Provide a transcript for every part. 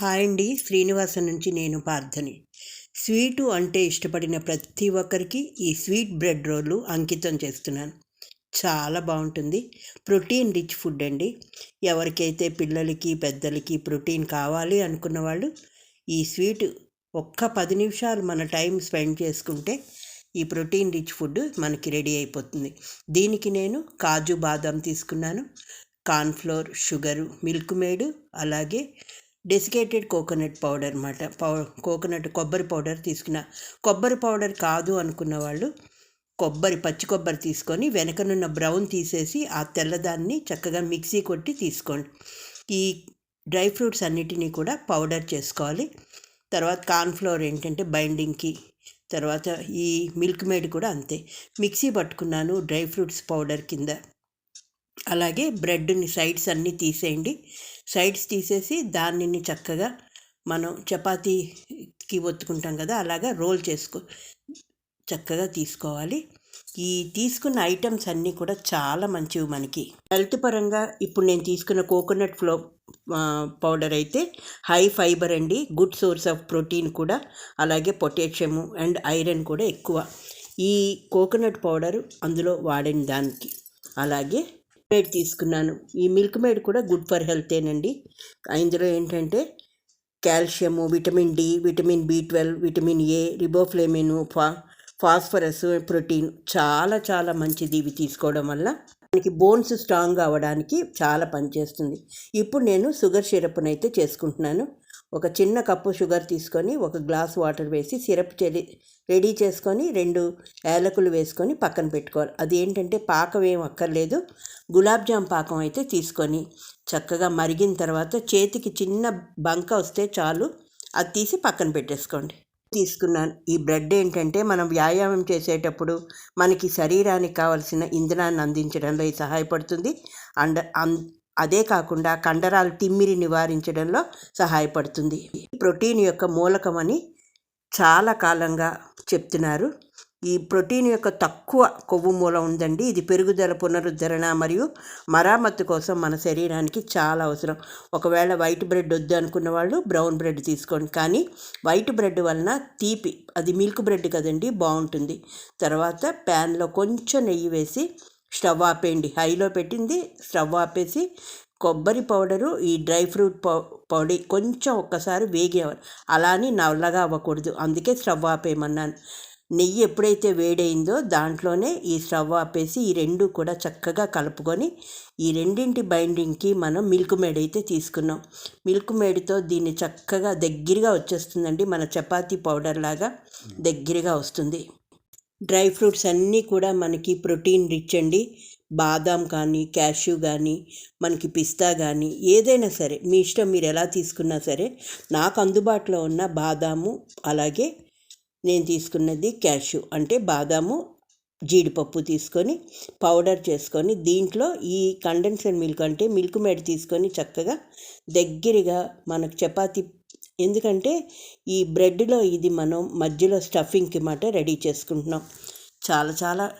Hi అండి. శ్రీనివాస నుంచి నేను పార్థని. స్వీటు అంటే ఇష్టపడిన ప్రతి ఒక్కరికి ఈ స్వీట్ బ్రెడ్ రోలు అంకితం చేస్తున్నాను. చాలా బాగుంటుంది. ప్రోటీన్ రిచ్ ఫుడ్ అండి. ఎవరికైతే పిల్లలకి పెద్దలకి ప్రోటీన్ కావాలి అనుకున్న వాళ్ళు ఈ స్వీట్ ఒక్క పది నిమిషాలు మన టైం స్పెండ్ చేసుకుంటే ఈ ప్రోటీన్ రిచ్ ఫుడ్ మనకి రెడీ అయిపోతుంది. దీనికి నేను కాజు బాదం తీసుకున్నాను. కార్న్ఫ్లోర్ షుగరు మిల్క్ మేడు అలాగే డెసికేటెడ్ కోకోనట్ పౌడర్ అనమాట పౌ కోకోనట్ కొబ్బరి పౌడర్ తీసుకున్న కొబ్బరి పౌడర్ కాదు అనుకున్న వాళ్ళు కొబ్బరి పచ్చి కొబ్బరి తీసుకొని వెనకనున్న బ్రౌన్ తీసేసి ఆ తెల్లదాన్ని చక్కగా మిక్సీ కొట్టి తీసుకోండి. ఈ డ్రై ఫ్రూట్స్ అన్నిటినీ కూడా పౌడర్ చేసుకోవాలి. తర్వాత కార్న్ఫ్లవర్ ఏంటంటే బైండింగ్కి తర్వాత ఈ మిల్క్ మేడ్ కూడా అంతే. మిక్సీ పట్టుకున్నాను డ్రై ఫ్రూట్స్ పౌడర్ కింద. అలాగే బ్రెడ్ని సైడ్స్ అన్నీ తీసేయండి. సైడ్స్ తీసేసి దానిని చక్కగా మనం చపాతీకి ఒత్తుకుంటాం కదా అలాగా రోల్ చేసుకో చక్కగా తీసుకోవాలి. ఈ తీసుకున్న ఐటమ్స్ అన్నీ కూడా చాలా మంచివి మనకి. హెల్త్ పరంగా ఇప్పుడు నేను తీసుకున్న కోకోనట్ ఫ్లో పౌడర్ అయితే హై ఫైబర్ అండి. గుడ్ సోర్స్ ఆఫ్ ప్రోటీన్ కూడా అలాగే పొటాషియము అండ్ ఐరన్ కూడా ఎక్కువ. ఈ కోకోనట్ పౌడర్ అందులో వాడిన దానికి. అలాగే మేడ్ తీసుకున్నాను. ఈ మిల్క్ మేడ్ కూడా గుడ్ ఫర్ హెల్తేనండి ఇందులో ఏంటంటే calcium vitamin D vitamin B twelve vitamin A riboflavin ఫా ఫాస్ఫరస్ ప్రోటీన్ చాలా చాలా మంచిది ఇవి తీసుకోవడం వల్ల. మనకి బోన్స్ స్ట్రాంగ్ అవ్వడానికి చాలా పనిచేస్తుంది ఇప్పుడు నేను షుగర్ సిరప్ని అయితే చేసుకుంటున్నాను. ఒక చిన్న కప్పు షుగర్ తీసుకొని ఒక గ్లాస్ వాటర్ వేసి సిరప్ చే రెడీ చేసుకొని రెండు ఏలకులు వేసుకొని పక్కన పెట్టుకోవాలి. అది ఏంటంటే పాకం ఏం అక్కర్లేదు. గులాబ్ జామ్ పాకం అయితే తీసుకొని చక్కగా మరిగిన తర్వాత చేతికి చిన్న బంక వస్తే చాలు. అది తీసి పక్కన పెట్టేసుకోండి. తీసుకున్నాను. ఈ బ్రెడ్ ఏంటంటే మనం వ్యాయామం చేసేటప్పుడు మనకి శరీరానికి కావలసిన ఇంధనాన్ని అందించడంలో ఇది సహాయపడుతుంది. అండ్ అదే కాకుండా కండరాలు తిమ్మిరి నివారించడంలో సహాయపడుతుంది. ప్రోటీన్ యొక్క మూలకమని చాలా కాలంగా చెప్తున్నారు. ఈ ప్రోటీన్ యొక్క తక్కువ కొవ్వు మూలం ఉందండి. ఇది పెరుగుదల పునరుద్ధరణ మరియు మరామత్తు కోసం మన శరీరానికి చాలా అవసరం. ఒకవేళ వైట్ బ్రెడ్ వద్దు అనుకున్న వాళ్ళు బ్రౌన్ బ్రెడ్ తీసుకోండి. కానీ వైట్ బ్రెడ్ వలన తీపి అది మిల్క్ బ్రెడ్ కదండి బాగుంటుంది. తర్వాత ప్యాన్లో కొంచెం నెయ్యి వేసి స్టవ్ ఆపేయండి. హైలో పెట్టింది స్టవ్ ఆపేసి కొబ్బరి పౌడరు ఈ డ్రై ఫ్రూట్ పౌ పౌడర్ కొంచెం ఒక్కసారి వేగేవారు. అలా అని నల్లగా అవ్వకూడదు. అందుకే స్టవ్ ఆపేయమన్నాను. నెయ్యి ఎప్పుడైతే వేడైందో దాంట్లోనే ఈ స్టవ్ ఆపేసి ఈ రెండు కూడా చక్కగా కలుపుకొని ఈ రెండింటి బైండింగ్కి మనం మిల్క్ మేడ్ అయితే తీసుకున్నాం. మిల్క్ మేడ్తో దీన్ని చక్కగా దగ్గరగా వచ్చేస్తుందండి. మన చపాతీ పౌడర్ లాగా దగ్గరగా వస్తుంది. డ్రై ఫ్రూట్స్ అన్నీ కూడా మనకి ప్రోటీన్ రిచ్ అండి. బాదాం కానీ క్యాష్యూ కానీ మనకి పిస్తా కానీ ఏదైనా సరే మీ ఇష్టం మీరు ఎలా తీసుకున్నా సరే నాకు అందుబాటులో ఉన్న బాదాము అలాగే నేను తీసుకున్నది క్యాష్యూ. అంటే బాదాము జీడిపప్పు తీసుకొని పౌడర్ చేసుకొని దీంట్లో ఈ కండెన్సర్ మిల్క్ అంటే మిల్క్ మేడ్ తీసుకొని చక్కగా దగ్గరగా మనకు చపాతీ ఎందుకంటే ఈ బ్రెడ్లో ఇది మనం మధ్యలో స్టఫింగ్కి మాట రెడీ చేసుకుంటున్నాం. చాలా చాలా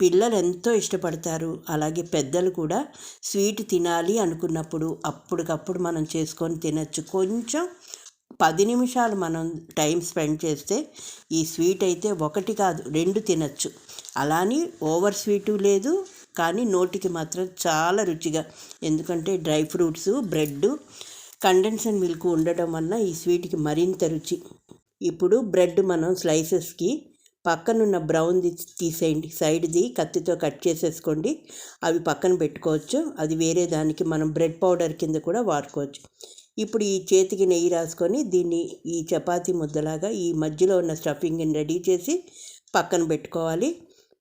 పిల్లలు ఎంతో ఇష్టపడతారు. అలాగే పెద్దలు కూడా స్వీట్ తినాలి అనుకున్నప్పుడు అప్పటికప్పుడు మనం చేసుకొని తినచ్చు. కొంచెం పది నిమిషాలు మనం టైం స్పెండ్ చేస్తే ఈ స్వీట్ అయితే ఒకటి కాదు రెండు తినచ్చు. అలాని ఓవర్ స్వీటు లేదు కానీ నోటికి మాత్రం చాలా రుచిగా. ఎందుకంటే dry fruits bread condensed milk ఉండటం వల్ల ఈ స్వీట్కి మరింత రుచి. ఇప్పుడు బ్రెడ్ మనం స్లైసెస్కి పక్కనున్న బ్రౌన్ది తీసేయండి. సైడ్ది కత్తితో కట్ చేసేసుకోండి. అవి పక్కన పెట్టుకోవచ్చు. అది వేరే దానికి మనం బ్రెడ్ పౌడర్ కింద కూడా వాడుకోవచ్చు. ఇప్పుడు ఈ చేతికి నెయ్యి రాసుకొని దీన్ని ఈ చపాతి ముద్దలాగా ఈ మధ్యలో ఉన్న స్టఫింగ్ని రెడీ చేసి పక్కన పెట్టుకోవాలి.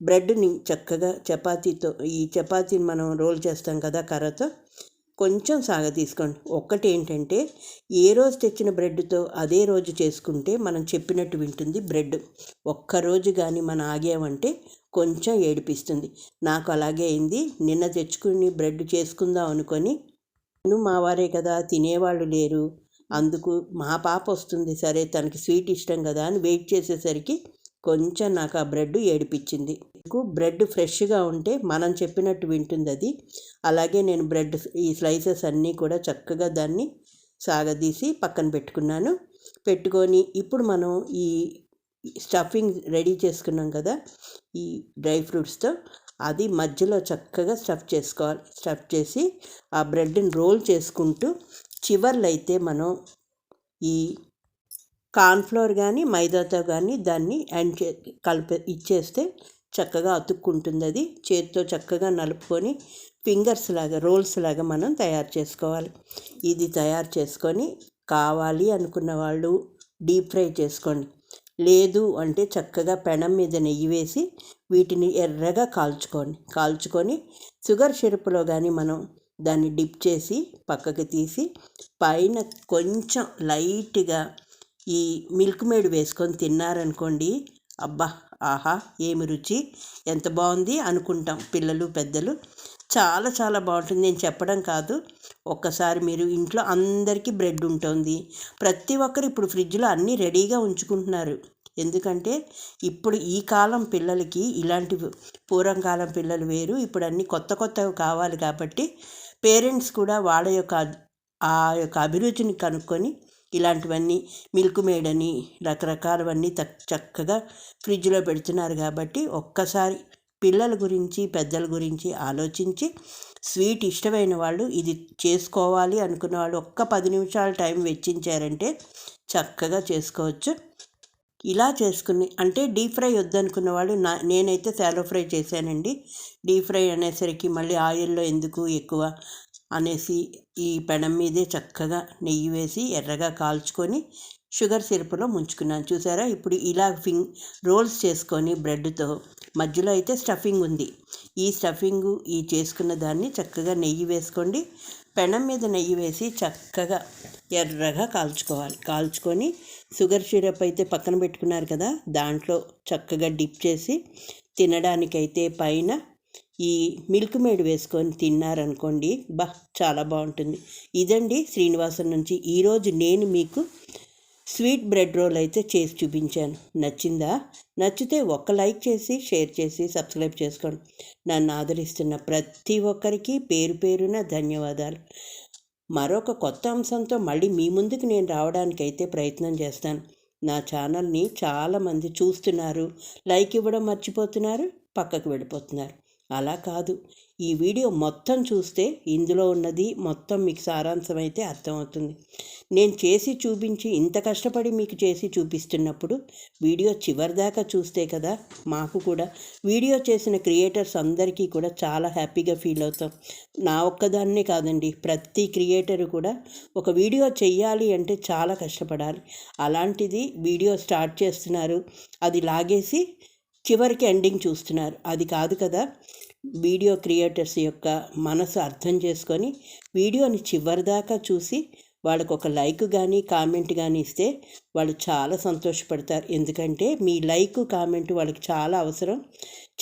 బ్రెడ్ని చక్కగా చపాతీతో ఈ చపాతీని మనం రోల్ చేస్తాం కదా కర్రతో. కొంచెం సాగ తీసుకోండి. ఒక్కటి ఏంటంటే ఏ రోజు తెచ్చిన బ్రెడ్తో అదే రోజు చేసుకుంటే మనం చెప్పినట్టు వింటుంది బ్రెడ్. ఒక్కరోజు కానీ మనం ఆగామంటే కొంచెం ఏడిపిస్తుంది. నాకు అలాగే అయింది. నిన్న తెచ్చుకుని బ్రెడ్ చేసుకుందాం అనుకొని నేను మా వారే కదా తినేవాళ్ళు లేరు. అందుకు మా పాప వస్తుంది సరే తనకి స్వీట్ ఇష్టం కదా అని వెయిట్ చేసేసరికి కొంచెం నాకు ఆ బ్రెడ్ ఏడిపించింది. బ్రెడ్ ఫ్రెష్గా ఉంటే మనం చెప్పినట్టు వింటుంది అది అలాగే నేను బ్రెడ్ ఈ స్లైసెస్ అన్నీ కూడా చక్కగా దాన్ని సాగదీసి పక్కన పెట్టుకున్నాను. పెట్టుకొని ఇప్పుడు మనం ఈ స్టఫింగ్ రెడీ చేసుకున్నాం కదా ఈ డ్రై ఫ్రూట్స్తో అది మధ్యలో చక్కగా స్టఫ్ చేసుకోవాలి. స్టఫ్ చేసి ఆ బ్రెడ్ని రోల్ చేసుకుంటూ చివర్లు అయితే మనం ఈ కార్న్ఫ్లోర్ కానీ మైదాతో కానీ దాన్ని అండ్ చే కలిపి ఇచ్చేస్తే చక్కగా అతుక్కుంటుంది అది చేతితో చక్కగా నలుపుకొని ఫింగర్స్ లాగా రోల్స్ లాగా మనం తయారు చేసుకోవాలి. ఇది తయారు చేసుకొని కావాలి అనుకున్న వాళ్ళు డీప్ ఫ్రై చేసుకోండి. లేదు అంటే చక్కగా పెనం మీద నెయ్యి వేసి వీటిని ఎర్రగా కాల్చుకోండి. కాల్చుకొని షుగర్ సిరప్లో కానీ మనం దాన్ని డిప్ చేసి పక్కకి తీసి పైన కొంచెం లైట్గా ఈ మిల్క్ మేడ్ వేసుకొని తిన్నారనుకోండి అబ్బా! ఆహా ఏమి రుచి? ఎంత బాగుంది అనుకుంటాం పిల్లలు పెద్దలు. చాలా చాలా బాగుంటుంది. నేను చెప్పడం కాదు. ఒక్కసారి మీరు ఇంట్లో అందరికీ బ్రెడ్ ఉంటుంది. ప్రతి ఒక్కరు ఇప్పుడు ఫ్రిడ్జ్లో అన్నీ రెడీగా ఉంచుకుంటున్నారు. ఎందుకంటే ఇప్పుడు ఈ కాలం పిల్లలకి ఇలాంటి పూర్వం కాలం పిల్లలు వేరు. ఇప్పుడు అన్నీ కొత్త కొత్తవి కావాలి కాబట్టి పేరెంట్స్ కూడా వాళ్ళ యొక్క ఆ యొక్క అభిరుచిని కనుక్కొని ఇలాంటివన్నీ మిల్క్ మేడ్ అని రకరకాలవన్నీ చక్కగా ఫ్రిడ్జ్లో పెడుతున్నారు కాబట్టి ఒక్కసారి పిల్లల గురించి పెద్దల గురించి ఆలోచించి స్వీట్ ఇష్టమైన వాళ్ళు ఇది చేసుకోవాలి అనుకున్న వాళ్ళు ఒక్క పది నిమిషాల టైం వెచ్చించారంటే చక్కగా చేసుకోవచ్చు. ఇలా చేసుకుని అంటే డీప్ ఫ్రై వద్దనుకున్న వాళ్ళు నా నేనైతే శాలో ఫ్రై చేశానండి. డీప్ ఫ్రై అనేసరికి మళ్ళీ ఆయిల్లో ఎందుకు ఎక్కువ అనేసి ఈ పెనం మీదే చక్కగా నెయ్యి వేసి ఎర్రగా కాల్చుకొని షుగర్ సిరప్లో ముంచుకున్నాను. చూసారా? ఇప్పుడు ఇలా ఫింగ్ రోల్స్ చేసుకొని బ్రెడ్తో మధ్యలో అయితే స్టఫింగ్ ఉంది. ఈ స్టఫింగ్ ఈ చేసుకున్న దాన్ని చక్కగా నెయ్యి వేసుకోండి. పెనం మీద నెయ్యి వేసి చక్కగా ఎర్రగా కాల్చుకోవాలి. కాల్చుకొని షుగర్ సిరప్ అయితే పక్కన పెట్టుకున్నారు కదా? దాంట్లో చక్కగా డిప్ చేసి తినడానికైతే పైన ఈ మిల్క్ మేడ్ వేసుకొని తిన్నారనుకోండి బా చాలా బాగుంటుంది. ఇదండి శ్రీనివాసం నుంచి ఈరోజు నేను మీకు స్వీట్ బ్రెడ్ రోల్ అయితే చేసి చూపించాను. నచ్చిందా? నచ్చితే ఒక్క లైక్ చేసి షేర్ చేసి సబ్స్క్రైబ్ చేసుకోండి. నన్ను ఆదరిస్తున్న ప్రతి ఒక్కరికి పేరు పేరున ధన్యవాదాలు. మరొక కొత్త అంశంతో మళ్ళీ మీ ముందుకు నేను రావడానికైతే ప్రయత్నం చేస్తాను. నా ఛానల్ని చాలామంది చూస్తున్నారు. లైక్ ఇవ్వడం మర్చిపోతున్నారు పక్కకు వెళ్ళిపోతున్నారు. అలా కాదు. ఈ వీడియో మొత్తం చూస్తే ఇందులో ఉన్నది మొత్తం మీకు సారాంశం అయితే అర్థమవుతుంది. నేను చేసి చూపించి ఇంత కష్టపడి మీకు చేసి చూపిస్తున్నప్పుడు వీడియో చివరిదాకా చూస్తే కదా మాకు కూడా. వీడియో చేసిన క్రియేటర్స్ అందరికీ కూడా చాలా హ్యాపీగా ఫీల్ అవుతాం. నా ఒక్కదాన్నే కాదండి ప్రతి క్రియేటర్ కూడా ఒక వీడియో చేయాలి అంటే చాలా కష్టపడాలి. అలాంటిది వీడియో స్టార్ట్ చేస్తున్నారు. అది లాగేసి చివరికి ఎండింగ్ చూస్తున్నారు. అది కాదు కదా వీడియో క్రియేటర్స్ యొక్క మనసు అర్థం చేసుకొని వీడియోని చివరిదాకా చూసి వాళ్ళకు ఒక లైక్ కానీ కామెంట్ కానీ ఇస్తే వాళ్ళు చాలా సంతోషపడతారు. ఎందుకంటే మీ లైక్ కామెంట్ వాళ్ళకి చాలా అవసరం.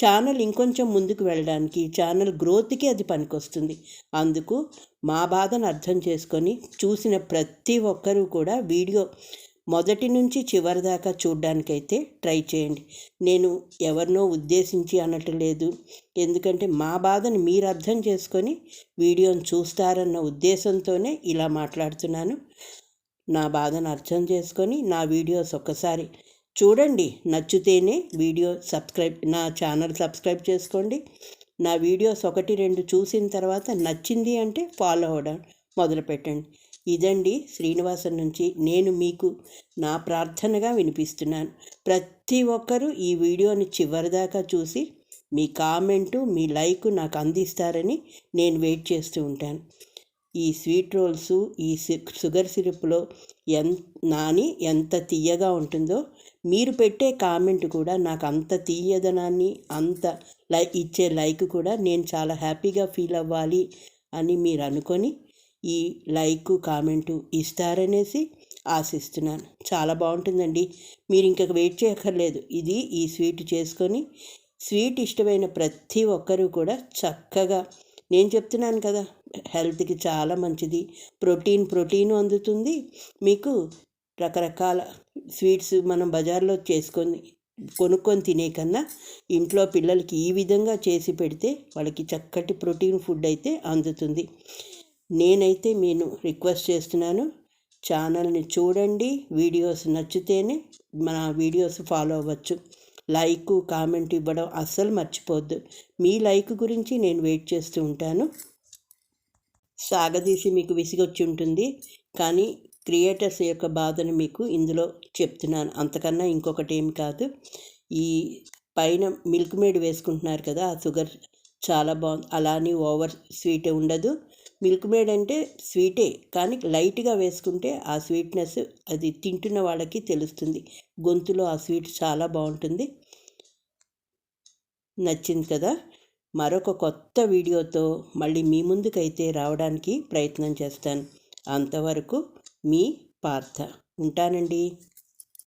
ఛానల్ ఇంకొంచెం ముందుకు వెళ్ళడానికి ఛానల్ గ్రోత్కి అది పనికొస్తుంది. అందుకు మా బాధను అర్థం చేసుకొని చూసిన ప్రతి ఒక్కరూ కూడా వీడియో మొదటి నుంచి చివరి దాకా చూడ్డానికైతే ట్రై చేయండి. నేను ఎవరినో ఉద్దేశించి అనటం లేదు. ఎందుకంటే మా బాధను మీరు అర్థం చేసుకొని వీడియోను చూస్తారన్న ఉద్దేశంతోనే ఇలా మాట్లాడుతున్నాను. నా బాధను అర్థం చేసుకొని నా వీడియోస్ ఒక్కసారి చూడండి. నచ్చితేనే వీడియో సబ్స్క్రైబ్ నా ఛానల్ సబ్స్క్రైబ్ చేసుకోండి. నా వీడియోస్ ఒకటి రెండు చూసిన తర్వాత నచ్చింది అంటే ఫాలో అవ్వడం మొదలుపెట్టండి. ఇదండి శ్రీనివాసం నుంచి నేను మీకు నా ప్రార్థనగా వినిపిస్తున్నాను. ప్రతి ఒక్కరూ ఈ వీడియోని చివరిదాకా చూసి మీ కామెంటు మీ లైక్ నాకు అందిస్తారని నేను వెయిట్ చేస్తూ ఉంటాను. ఈ స్వీట్ రోల్స్ ఈ షుగర్ సిరప్లో ఎన్ నాని ఎంత తీయగా ఉంటుందో మీరు పెట్టే కామెంట్ కూడా నాకు అంత తీయదనాన్ని అంత లై ఇచ్చే లైక్ కూడా నేను చాలా హ్యాపీగా ఫీల్ అవ్వాలి అని మీరు అనుకొని ఈ లైక్ కామెంటు ఇస్తారనేసి ఆశిస్తున్నాను. చాలా బాగుంటుందండి. మీరు ఇంకా వెయిట్ చేయక్కర్లేదు. ఇది ఈ స్వీట్ చేసుకొని స్వీట్ ఇష్టమైన ప్రతి ఒక్కరూ కూడా చక్కగా నేను చెప్తున్నాను కదా హెల్త్కి చాలా మంచిది. ప్రోటీన్ ప్రోటీన్ అందుతుంది. మీకు రకరకాల స్వీట్స్ మనం బజార్లో చేసుకొని కొనుక్కొని తినే కన్నా ఇంట్లో పిల్లలకి ఈ విధంగా చేసి పెడితే వాళ్ళకి చక్కటి ప్రోటీన్ ఫుడ్ అయితే అందుతుంది. నేనైతే నేను రిక్వెస్ట్ చేస్తున్నాను. ఛానల్ని చూడండి. వీడియోస్ నచ్చితేనే మన వీడియోస్ ఫాలో అవ్వచ్చు. లైక్ కామెంట్ ఇవ్వడం అస్సలు మర్చిపోవద్దు మీ లైక్ గురించి నేను వెయిట్ చేస్తూ ఉంటాను. సాగదీసి మీకు విసిగొచ్చి ఉంటుంది. కానీ క్రియేటర్స్ యొక్క బాధను మీకు ఇందులో చెప్తున్నాను. అంతకన్నా ఇంకొకటి ఏమి కాదు. ఈ పైన మిల్క్ మేడ్ వేసుకుంటున్నారు కదా ఆ షుగర్ చాలా బాగుంది. అలానే ఓవర్ స్వీట్ ఉండదు. మిల్క్ మేడ్ అంటే స్వీటే కానీ లైట్గా వేసుకుంటే ఆ స్వీట్నెస్ అది తింటున్న వాళ్ళకి తెలుస్తుంది. గొంతులో ఆ స్వీట్ చాలా బాగుంటుంది. నచ్చింది కదా? మరొక కొత్త వీడియోతో మళ్ళీ మీ ముందుకైతే రావడానికి ప్రయత్నం చేస్తాను. అంతవరకు మీ పార్థ. ఉంటానండి.